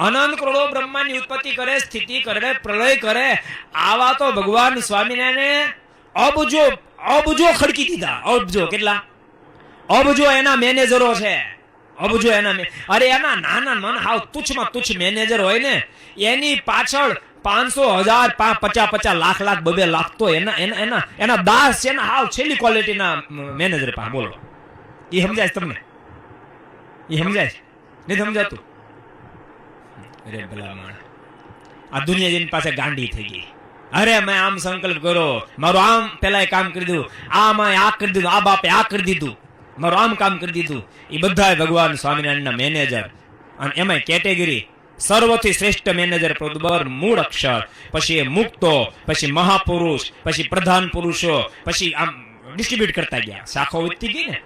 અનંત કરોડો બ્રહ્માંડની ઉત્પત્તિ કરે, સ્થિતિ કરે, પ્રલય કરે, આવા તો ભગવાન સ્વામિનારાયણે અબજો અબજો ખડકી દીધા. અબજો કેટલા? અબજો એના મેનેજરો છે. અબજો એના અરે એના નાના મન હાવ તુચ્છમાં તુચ્છ મેનેજર હોય ને, એની પાછળ પાંચસો હજાર પાંચ પચાસ પચાસ લાખ લાખ બબે લાખ તો એના એના એના એના દાસ છે ને હાવ છેલ્લી ક્વોલિટીના મેનેજર પા બોલો. એ સમજાય તમને? એ સમજાય નહીં સમજાતું? અરે ભલા માણ. આ દુનિયા જેની પાસે ગાંડી થઈ ગઈ. અરે મેં આમ સંકલ્પ કર્યો. મારું આમ પેલા કામ કરી દીધું. આ મેં આ કરી દીધું. આ બાપે આ કરી દીધું. મારું આમ કામ કરી દીધું. એ બધા ભગવાન સ્વામિનારાયણના મેનેજર અને એમાંય કેટેગરી સર્વથી શ્રેષ્ઠ મેનેજર પ્રદુબર મૂળ અક્ષર. પછી એ મુક્તો પછી મહાપુરુષ પછી પ્રધાન પુરુષો પછી આમ ડિસ્ટ્રીબ્યુટ કરતા ગયા. શાખો વધતી ગઈ ને?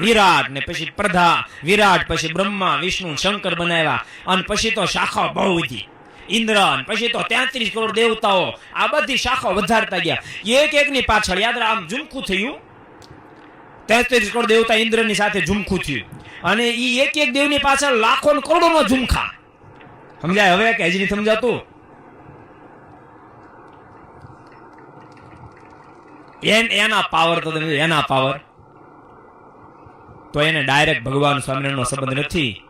વિરાટ ને પછી પ્રધા વિરાટ પછી બ્રહ્મા, વિષ્ણુ, શંકર બનાવ્યા. અને પછી તો શાખા બહુ વધી. ઇન્દ્ર પછી તો તેત્રીસ કરોડ દેવતાઓ. આ બધી શાખાઓ વધારતા ગયા. એક એક ની પાછળ, યાદ આમ ઝુમખું થયું. તેત્રીસ કરોડ દેવતા ઇન્દ્રની સાથે ઝુમખું થયું. અને એ એક એક દેવની પાછળ લાખો ને કરોડોનો ઝુમખા. સમજાય હવે કે હજી નહીં સમજાતું? એના પાવર તો તમે, એના પાવર તો એને ડાયરેક્ટ ભગવાન સ્વામિનારાયણનો સંબંધ નથી.